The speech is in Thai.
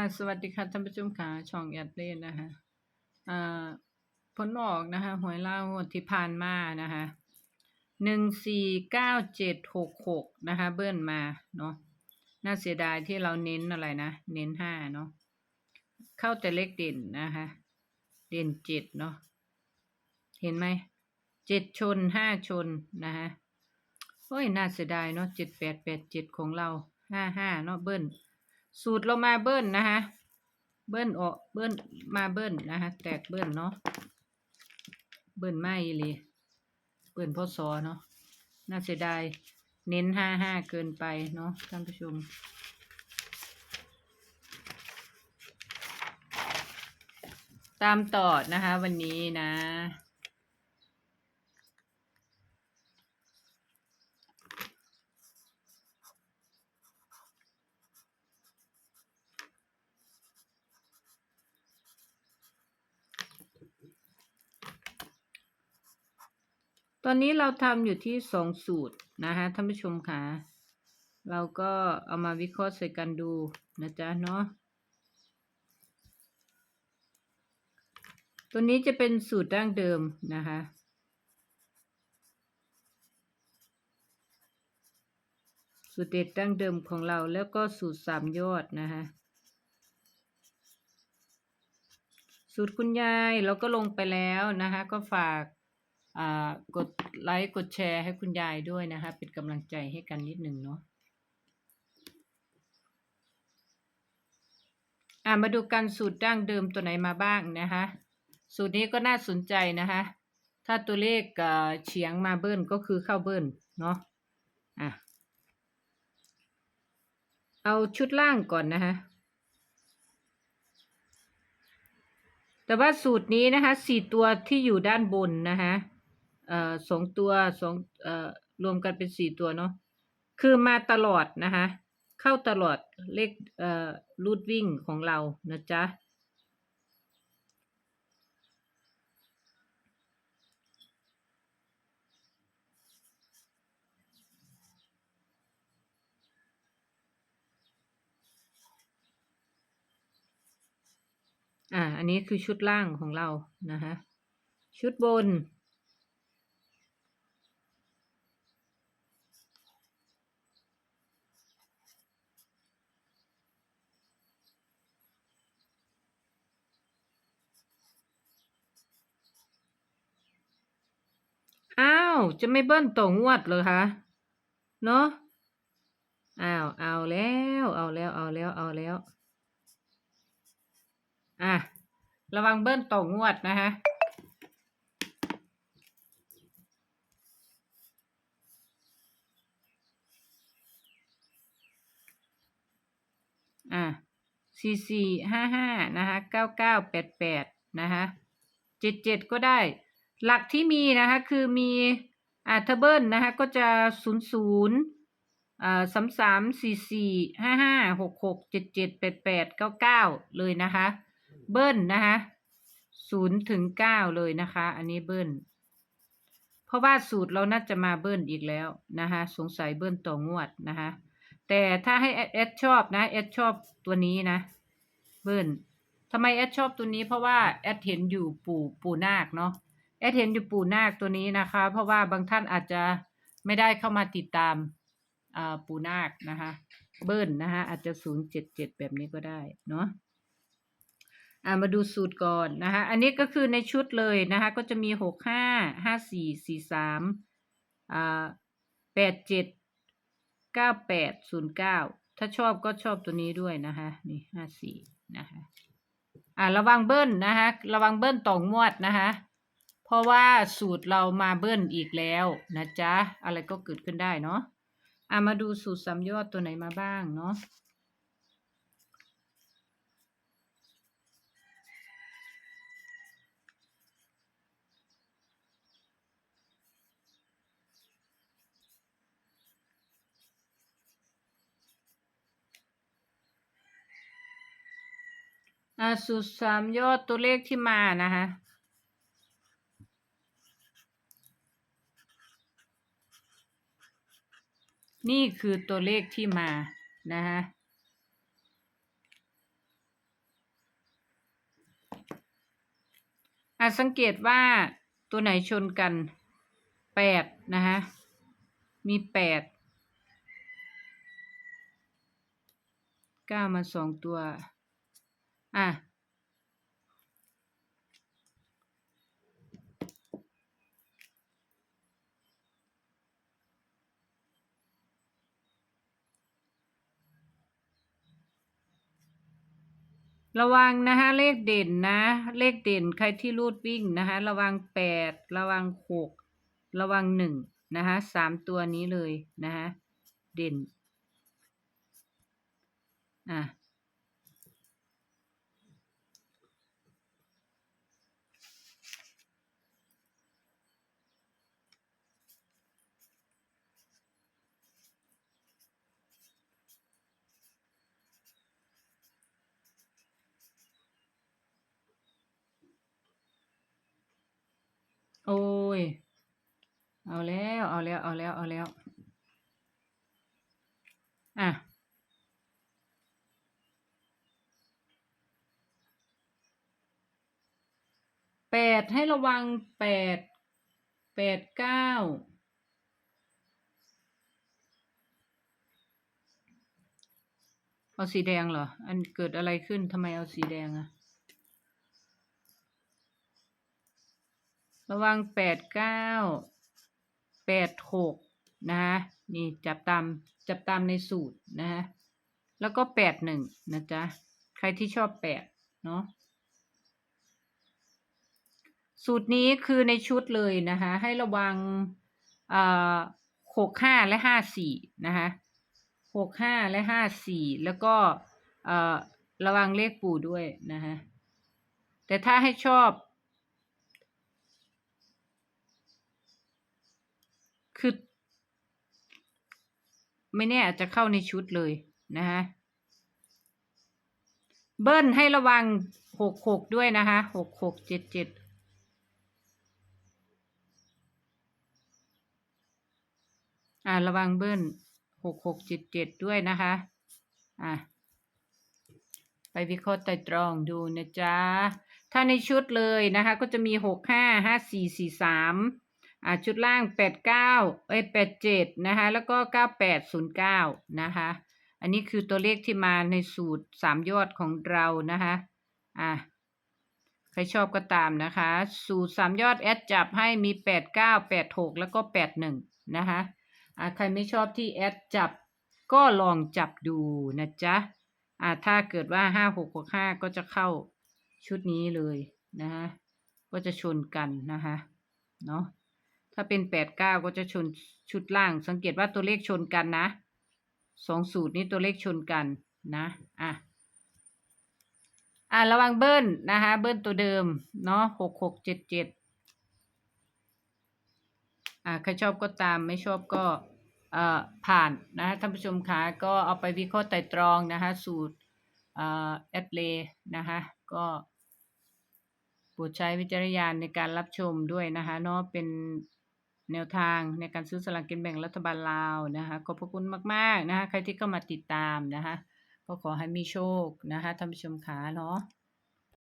ค่ะสวัสดีค่ะท่านผู้ชมค่ะช่องแอดเล่นนะคะอ่าผลออกนะคะหวยเล่าวที่ผ่านมานะคะหนึ่งสี่เก้าเจ็ดหกหกนะคะ เบิ้ลมาเนาะน่าเสียดายที่เราเน้นอะไรนะ เน้นห้าเนาะเข้าแต่เลขเด่นนะคะ เด่นเจ็ดเนาะเห็นไหมเจ็ดชนห้าชนนะคะโอ้ยน่าเสียดายเนาะเจ็ดแปดแปดเจ็ดของเราห้าห้าเนาะเบิ้ล สูตรเรามาเบิ้ลนะคะ เบิ้ลออกเบิ้ลมาเบิ้ลนะคะ แตกเบิ้ลเนาะ เบิ้ลไม่เลยเบิ้ลพศเนาะ น่าเสียดาย เน้นห้าห้าเกินไปเนาะท่านผู้ชมตามต่อนะคะวันนี้นะ อนนี้เราทำอยู่ที่สองสูตรนะคะท่านผู้ชมค่ะ เราก็เอามาวิเคราะห์ใส่กันดูนะจ๊ะเนาะ ตัวนี้จะเป็นสูตรดั้งเดิมนะคะสูตรเด็ดดั้งเดิมของเราแล้วก็สูตรสามยอดนะคะสูตรคุณยายเราก็ลงไปแล้วนะคะ ก็ฝาก กดไลค์กดแชร์ให้คุณยายด้วยนะคะ เป็นกำลังใจให้กันนิดหนึ่งเนาะอ่ามาดูกันสูตรดั้งเดิมตัวไหนมาบ้างนะคะ สูตรนี้ก็น่าสนใจนะคะ ถ้าตัวเลขเอ่อเฉียงมาเบิ้ลก็คือเข้าเบิ้ลเนาะอะเอาชุดล่างก่อนนะคะแต่ว่าสูตรนี้นะคะสี่ตัวที่อยู่ด้านบนนะคะ เอ่อสองตัวสองเอ่อรวมกันเป็นสี่ตัวเนาะคือมาตลอดนะคะเข้าตลอดเลขเอ่อรูดวิ่งของเรานะจ๊ะอ่า อันนี้คือชุดล่างของเรา นะคะ ชุดบน อ้าวจะไม่เบิ้ลต่องวดเหรอคะเนาะอ้าวเอาแล้ว เอาแล้วเอาแล้วเอาแล้ว อะระวังเบิ้ลต่องวดนะคะอะสี่สี่ห้าห้านะคะเก้าเก้าแปดแปดนะคะเจ็ดเจ็ดก็ได้ หลักที่มีนะคะ คือมี อ่าถ้าเบิ้ลนะคะก็จะศูนย์ศูนย์อ่าสามสามสี่สี่ห้าห้าหกหกเจ็ดเจ็ดแปดแปดเก้าเก้าเลยนะคะ เบิ้ลนะคะศูนย์ถึงเก้าเลยนะคะ อันนี้เบิ้ลเพราะว่าสูตรเราน่าจะมาเบิ้ลอีกแล้วนะคะสงสัยเบิ้ลต่องวดนะคะแต่ถ้าให้แอดชอบนะแอดชอบตัวนี้นะ เบิ้ลทำไมแอดชอบตัวนี้เพราะว่าแอดเห็นอยู่ปู่ปู่นาคเนาะ แอดเห็นอยู่ปู่นาคตัวนี้นะคะ เพราะว่าบางท่านอาจจะไม่ได้เข้ามาติดตามปู่นาคนะคะ เบิ้ลนะคะอาจจะศูนย์เจ็ดเจ็ดแบบนี้ก็ได้เนาะอ่ามาดูสูตรก่อนนะคะอันนี้ก็คือในชุดเลยนะคะก็จะมีหกห้าห้าสี่สี่สามอ่าแปดเจ็ดเก้าแปดศูนย์เก้าถ้าชอบก็ชอบตัวนี้ด้วยนะคะนี่ห้าสี่นะคะอ่าระวังเบิ้ลนะคะระวังเบิ้ลต่องวดนะคะ เพราะว่าสูตรเรามาเบิ้ลอีกแล้วนะจ๊ะ อะไรก็เกิดขึ้นได้เนาะอ่ามาดูสูตรสามยอดตัวไหนมาบ้างเนาะอ่าสูตรสามยอดตัวเลขที่มานะคะ นี่คือตัวเลขที่มานะฮะอาสังเกตว่าตัวไหนชนกันแปดนะฮะมีแปดก้ามาสองตัว อะ ระวังนะคะเลขเด่นนะ เลขเด่นใครที่รูดวิ่งนะคะระวังแปดระวังหกระวังหนึ่งนะคะสามตัวนี้เลยนะคะเด่นอะ โอ้ย เอาแล้ว เอาแล้ว เอาแล้ว เอาแล้ว อะ แปดให้ระวังแปด แปดเก้า เอาสีแดงเหรอ อันเกิดอะไรขึ้น ทำไมเอาสีแดงอะ ระวังแปดเก้าแปดหกนะคะนี่จับตามจับตามในสูตรนะคะแล้วก็แปดหนึ่งนะจ๊ะ ใครที่ชอบแปดเนาะสูตรนี้คือในชุดเลยนะคะให้ระวังหกห้าและห้าสี่นะคะหกห้าและห้าสี่แล้วก็ระวังเลขปู่ด้วยนะคะแต่ถ้าให้ชอบ คือ ไม่แน่อาจจะเข้าในชุดเลยนะคะเบิ้ลให้ระวังหกหกด้วยนะคะหกหกเจ็ดเจ็ดอ่าระวังเบิ้ลหกหกเจ็ดเจ็ดด้วยนะคะอะไปวิเคราะห์ไตรตรองดูนะจ๊ะ ถ้าในชุดเลยนะคะ ก็จะมีหกห้าห้าสี่สี่สาม อ่าชุดล่างแปดเก้าเอ้ยแปดเจ็ดนะคะ แล้วก็เก้าแปดศูนย์เก้านะคะ อันนี้คือตัวเลขที่มาในสูตรสามยอดของเรานะคะอะใครชอบก็ตามนะคะ สูตรสามยอดแอดจับให้มีแปดเก้าแปดหกแล้วก็แปดหนึ่งนะคะอ่าใครไม่ชอบที่แอดจับก็ลองจับดูนะจ๊ะอ่าถ้าเกิดว่าห้าหกหกห้าก็จะเข้าชุดนี้เลยนะคะก็จะชนกันนะคะเนาะ ถ้าเป็นแปดเก้าก็จะชนชุดล่าง สังเกตว่าตัวเลขชนกันนะสองสูตรนี้ตัวเลขชนกันนะ อะ อ่าระวังเบิ้ลนะคะ เบิ้ลตัวเดิม เนาะหกหกเจ็ดเจ็ดอ่าใครชอบก็ตามไม่ชอบก็เอ่อผ่านนะท่านผู้ชมคะก็เอาไปวิเคราะห์ไต่ตรองนะคะ สูตรเอ่อแอดเลนะคะก็โปรดใช้วิจารณญาณในการรับชมด้วยนะคะเนาะเป็น แนวทางในการซื้อสลากกินแบ่งรัฐบาลลาวนะคะขอบพระคุณมาก ๆ นะคะใครที่เข้ามาติดตามนะคะก็ขอให้มีโชคนะคะท่านผู้ชมขาเนาะ